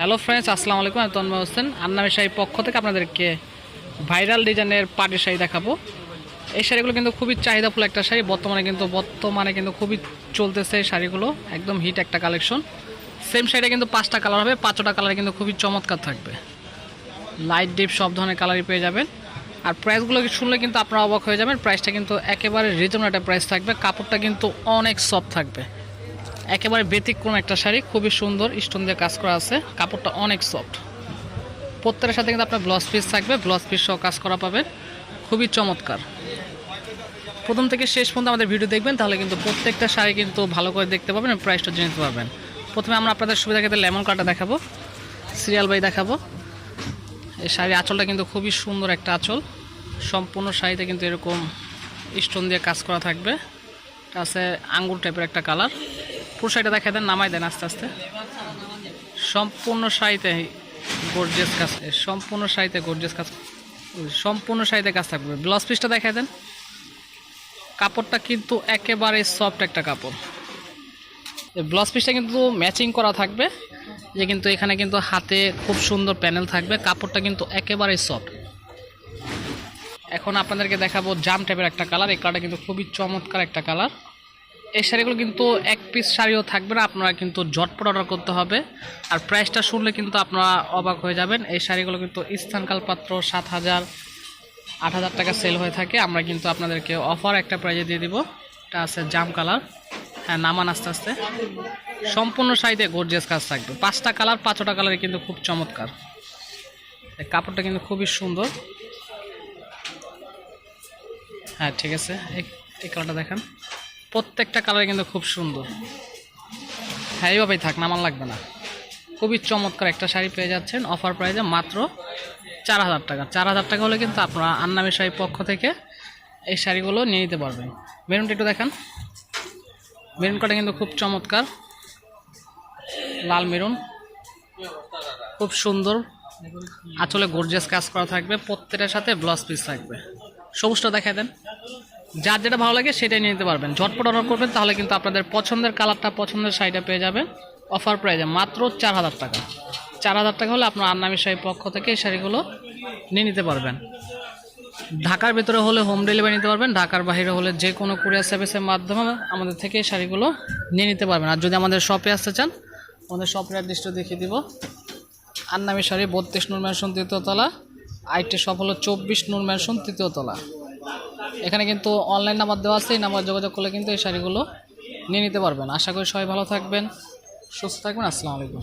Hello friends আসসালামু আলাইকুম, আমি তন্ময় হোসেন। আন্নামি শাড়ির পক্ষ থেকে আপনাদেরকে ভাইরাল ডিজাইনের পাটের শাড়ি দেখাবো। এই শাড়িগুলো কিন্তু খুবই চাহিদাফুল একটা শাড়ি, বর্তমানে কিন্তু বর্তমানে কিন্তু খুবই চলতেছে এই শাড়িগুলো, একদম হিট একটা কালেকশন। সেম শাড়িটা কিন্তু পাঁচটা কালার হবে, পাঁচটা কালার কিন্তু খুবই চমৎকার থাকবে। লাইট ডিপ সব ধরনের কালারই পেয়ে যাবেন। আর প্রাইসগুলো শুনলে কিন্তু আপনারা অবাক হয়ে যাবেন প্রাইসটা কিন্তু একেবারে রিজনেবল একটা প্রাইস থাকবে, কাপড়টা কিন্তু অনেক সফট থাকবে। একেবারে ব্যতিক্রম একটা শাড়ি, খুবই সুন্দর স্টোন দিয়ে কাজ করা আছে। কাপড়টা অনেক সফট প্রত্যেকের সাথে কিন্তু আপনার ব্লাউজ পিস থাকবে ব্লাউজ পিস সহ কাজ করা পাবেন। খুবই চমৎকার। প্রথম থেকে শেষ পর্যন্ত আমাদের ভিডিও দেখবেন, তাহলে কিন্তু প্রত্যেকটা শাড়ি কিন্তু ভালো করে দেখতে পাবেন প্রাইসটা জেনে নিতে পারবেন। প্রথমে আমরা আপনাদের সুবিধা ক্ষেত্রে লেমন কার্ডটা দেখাবো সিরিয়াল বাই দেখাবো। এই শাড়ির আঁচলটা কিন্তু খুবই সুন্দর একটা আঁচল। সম্পূর্ণ শাড়িতে কিন্তু এরকম স্টোন দিয়ে কাজ করা থাকবে। আছে আঙ্গুর টাইপের একটা কালার পুরো দেখা দেন নামাই দেন আস্তে আস্তে। সম্পূর্ণ শাড়িতে গর্জেস কাজ সম্পূর্ণ শাড়িতে গর্জেস কাজ সম্পূর্ণ শাড়িতে কাজ থাকবে। ব্লাউজ পিসটা দেখা দেন। কাপড়টা কিন্তু একেবারে সফট একটা কাপড়। ব্লাউজ পিসটা কিন্তু ম্যাচিং করা থাকবে। যে কিন্তু এখানে কিন্তু হাতে খুব সুন্দর প্যানেল থাকবে। কাপড়টা কিন্তু একেবারে সফট এখন আপনাদেরকে দেখাবো জাম টাইপের একটা কালার এই কালারটা কিন্তু খুবই চমৎকার একটা কালার এই শাড়িগুলো কিন্তু এক পিস শাড়িও থাকবে না, আপনারা কিন্তু ঝটপট অর্ডার করতে হবে। আর প্রাইসটা শুনলে কিন্তু আপনারা অবাক হয়ে যাবেন। এই শাড়িগুলো কিন্তু স্থানকাল পাত্র সাত হাজার, আট হাজার টাকা সেল হয়ে থাকে। আমরা কিন্তু আপনাদেরকে অফার একটা প্রাইজে দিয়ে দিব। এটা আছে জাম কালার। হ্যাঁ নামান আস্তে আস্তে। সম্পূর্ণ শাড়িতে গর্জিয়াস কাজ থাকবে। পাঁচটা কালার, পাঁচটা কালারে কিন্তু খুব চমৎকার। কাপড়টা কিন্তু খুবই সুন্দর। হ্যাঁ ঠিক আছে। এই- এই কালারটা দেখান। প্রত্যেকটা কালার কিন্তু খুব সুন্দর। হ্যাঁ এইভাবেই থাক, নামান লাগবে না। খুবই চমৎকার একটা শাড়ি পেয়ে যাচ্ছেন অফার প্রাইজে মাত্র চার হাজার টাকা। চার হাজার টাকা হলে কিন্তু আপনারা আন্নামি শাড়ির পক্ষ থেকে এই শাড়িগুলো নিয়ে নিতে পারবেন। মেরুনটা একটু দেখান। মেরুন কাটা কিন্তু খুব চমৎকার। লাল মেরুন। খুব সুন্দর। আঁচলে গর্জিয়াস কাজ করা থাকবে। প্রত্যেকটার সাথে ব্লাউজ পিস থাকবে। সবুজটা দেখা দেন। যার যেটা ভালো লাগে সেটাই নিয়ে নিতে পারবেন। ঝটপট অর্ডার করবেন, তাহলে কিন্তু আপনাদের পছন্দের কালারটা, পছন্দের শাড়িটা পেয়ে যাবেন। অফার প্রাইজে মাত্র চার হাজার টাকা। চার হাজার টাকা হলে আপনার আন্নামি শাড়ির পক্ষ থেকে এই শাড়িগুলো নিয়ে নিতে পারবেন। ঢাকার ভিতরে হলে হোম ডেলিভারি নিতে পারবেন, ঢাকার বাইরে হলে যে কোনো কুরিয়ার সার্ভিসের মাধ্যমে আমাদের থেকে এই শাড়িগুলো নিয়ে নিতে পারবেন। আর যদি আমাদের শপে আসতে চান, আমাদের শপের অ্যাড্রেসটা দেখিয়ে দিব। আন্নামি শাড়ি বত্রিশ নূর ম্যানশন তৃতীয়তলা আইটি শপ হলো চব্বিশ নূর ম্যানশন তৃতীয়তলা এখানে কিন্তু অনলাইন নাম্বার দেওয়া আছে, এই নাম্বার যোগাযোগ করলে কিন্তু এই শাড়িগুলো নিয়ে নিতে পারবেন। আশা করি সবাই ভালো থাকবেন, সুস্থ থাকবেন, আসসালামু আলাইকুম।